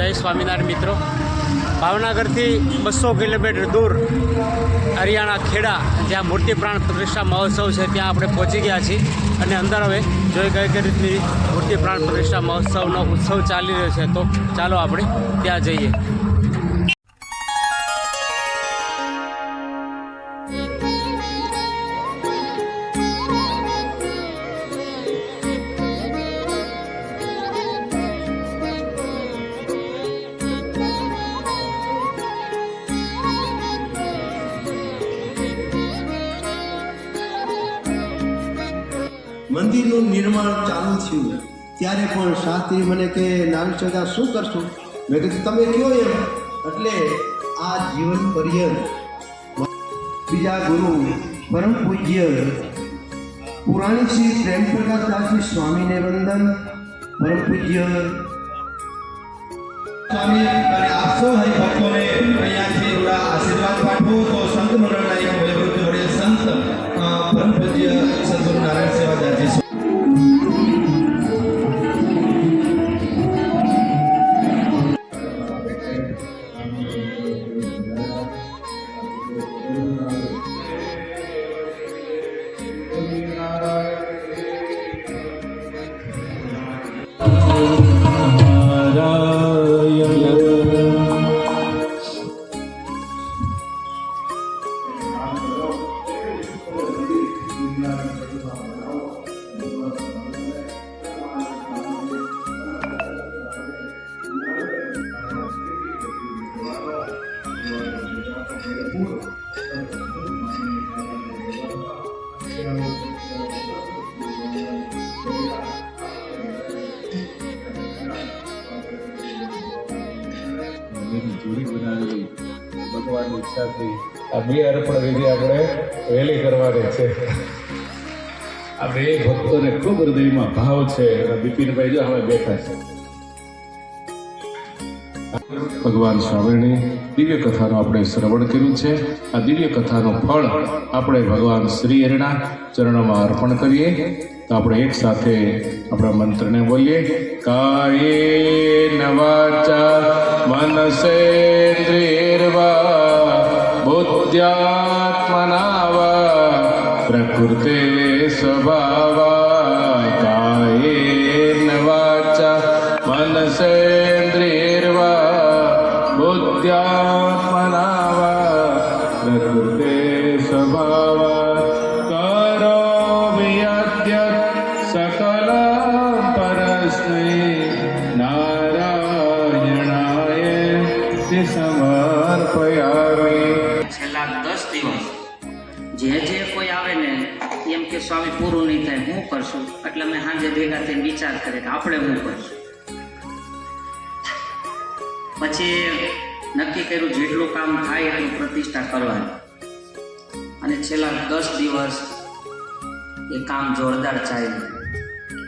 જય સ્વામિનારાયણ મિત્રો. ભાવનગરથી બસો કિલોમીટર દૂર હરિયાણા ખેડા, જ્યાં મૂર્તિ પ્રાણ પ્રતિષ્ઠા મહોત્સવ છે, ત્યાં આપણે પહોંચી ગયા છીએ. અને અંદર હવે જોઈ કઈ કઈ રીતની મૂર્તિ પ્રાણ પ્રતિષ્ઠા મહોત્સવનો ઉત્સવ ચાલી રહ્યો છે, તો ચાલો આપણે ત્યાં જઈએ. મંદિરનું નિર્માણ ચાલુ થયું. ત્યારે પણ શાસ્ત્રી મને કે ચોદા શું કરશું? મેં કીધું, તમે કયો એમ. એટલે આ જીવન પર્યંત બીજા ગુરુ પરમ પૂજ્ય પુરાણી શ્રી પ્રેમ સ્વામીને વંદન. પરમ પૂજ્ય સ્વામી, અને આપ સૌ હરિભક્તોને અહીંયાથી આશીર્વાદ પાઠવું. તો ઈચ્છાથી આ બે અર્પણ વિધિ આપણે વહેલી કરવાની છે. આ બે ભક્તોને ખૂબ હૃદયમાં ભાવ છે. બિપિનભાઈ જો હવે બેઠા છે. ભગવાન સ્વામીની દિવ્ય કથાનું આપણે શ્રવણ કર્યું છે. આ દિવ્ય કથાનું ફળ આપણે ભગવાન શ્રી હરિના ચરણોમાં અર્પણ કરીએ. તો આપણે એક સાથે આપણા મંત્રને બોલીએ. કાયે નવાચા મનસેન્દ્રિયર્વા કોઈ આવે ને, એમ કે સ્વામી, પૂરું નહીં થાય, હું કરશું? એટલે મેં સાંજે ભેગા થઈને વિચાર કરે કે આપણે હું કરશું? પછી નક્કી કર્યું જેટલું કામ થાય એટલું પ્રતિષ્ઠા કરવાની. અને છેલ્લા દસ દિવસ એ કામ જોરદાર ચાલ્યું.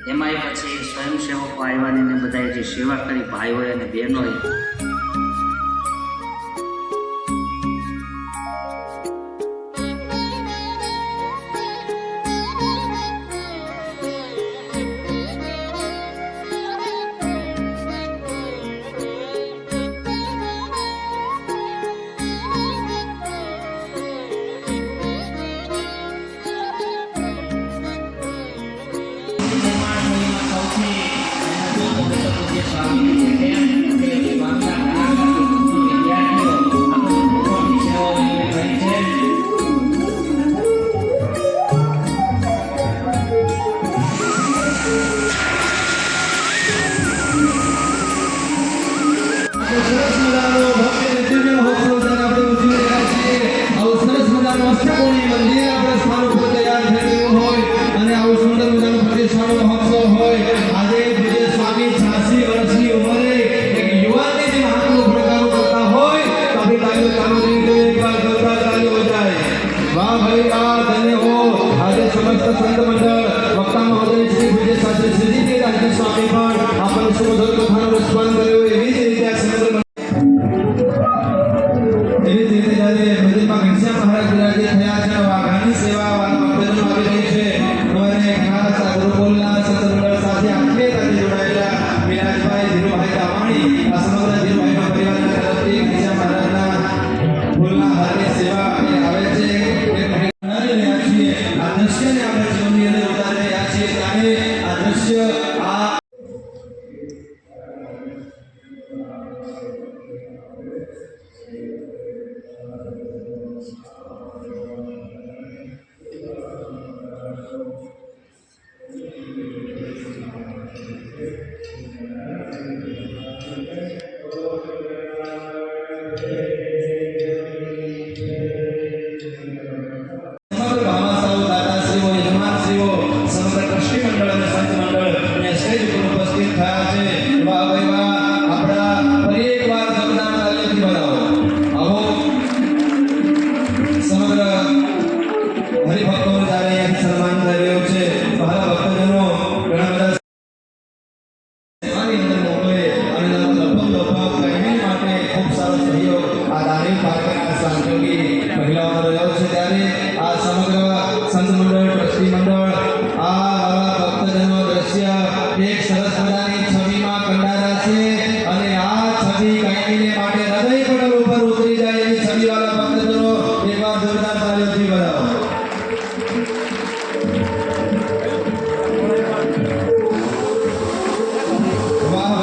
એમાંય પછી સ્વયંસેવકો આવ્યા ને બધાએ જે સેવા કરી, ભાઈઓએ અને બહેનોએ પણ આપણને સુમધુર કથાનું રસપાન કર્યું કાયમીને માટે હૃદય પટલ ઉપર ઉતરી જાય એવી છબીવાળા ભક્તજનો એકવાર જોરદાર તાળીઓથી વધાવો વાહ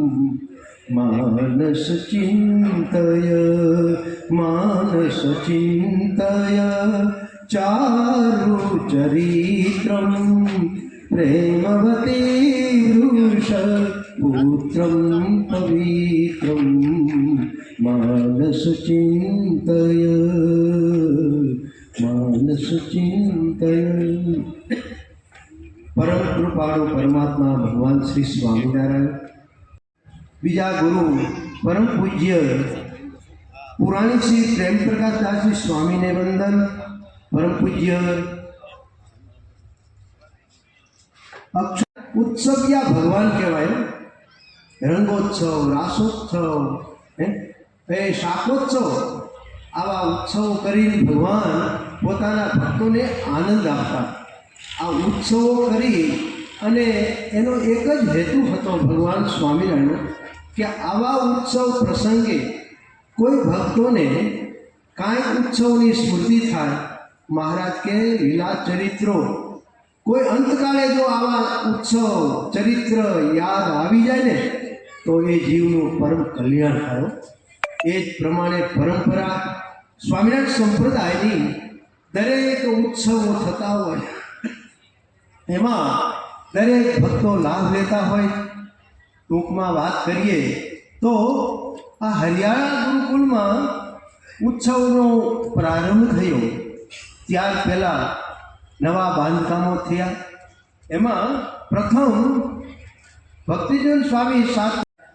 માનસ ચિંતય માનસ ચિંતય ચારુ ચરિત્રમ પ્રેમવતે ઋષ પુત્રમ પવિત્રમ માનસ ચિંતય માનસ ચિંતય પરમ કૃપાળુ પરમાત્મા ભગવાન શ્રી સ્વામિનારાયણ બીજા ગુરુ પરમ પૂજ્ય પુરાણી શ્રી પ્રેમ પ્રકાશદાસજી સ્વામીને વંદન પરમ પૂજ્ય ઉત્સવ ક્યાં ભગવાન કહેવાય. રંગોત્સવ, રાસોત્સવ એ શાકોત્સવ, આવા ઉત્સવો કરીને ભગવાન પોતાના ભક્તોને આનંદ આપતા. આ ઉત્સવો કરી અને એનો એક જ હેતુ હતો ભગવાન સ્વામિનારાયણનો. કે આવા ઉત્સવ પ્રસંગે કોઈ ભક્તોને કાંઈ ઉત્સવની સ્મૃતિ થાય, મહારાજ કે લીલા ચરિત્રો, કોઈ અંતકાળે જો આવા ઉત્સવ, ચરિત્ર યાદ આવી જાય ને, તો એ જીવનું પરમ કલ્યાણ થાય એ જ પ્રમાણે પરંપરા સ્વામિનારાયણ સંપ્રદાયની દરેક ઉત્સવો થતા હોય. એમાં દરેક ભક્તો લાભ લેતા હોય. ટૂંકમાં વાત કરીએ તો આ હરિયાણા ગુરુકુળમાં ઉત્સવનો પ્રારંભ થયો. ત્યાર પહેલાં નવા બાંધકામો થયા. એમાં પ્રથમ ભક્તિજન સ્વામી સાત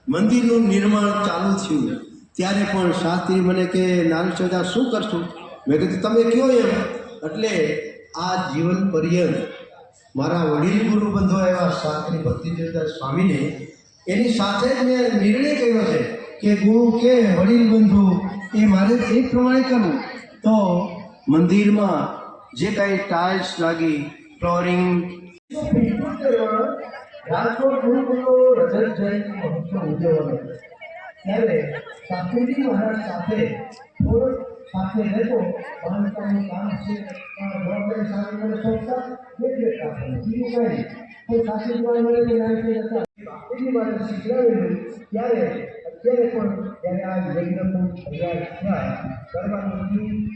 મંદિરનું નિર્માણ ચાલુ થયું. ત્યારે પણ શાસ્ત્રી મને કે નાની શું કરશું? મેં કીધું, તમે કયો એમ. એટલે આ જીવન પર્યંત મારા વડીલ ગુરુ બંધો એવા શાસ્ત્રી ભક્તિજનદાસ સ્વામીને એની સાથે જ મેં નિર્ણય કર્યો છે કે ગુરુ કે વડીલ બંધુ એ મારે એ પ્રમાણે કરવું. તો મંદિરમાં જે કાંઈ ટાઇલ્સ લાગી ફ્લોરિંગ રાજકોટ ગુરુકુળનો ત્યારે સાથે શાસ્ત્રીજી મારે શીખવાડેલું ત્યારે અત્યારે પણ જ્યારે આ યજ્ઞનું તૈયાર થયા કરવાનું થયું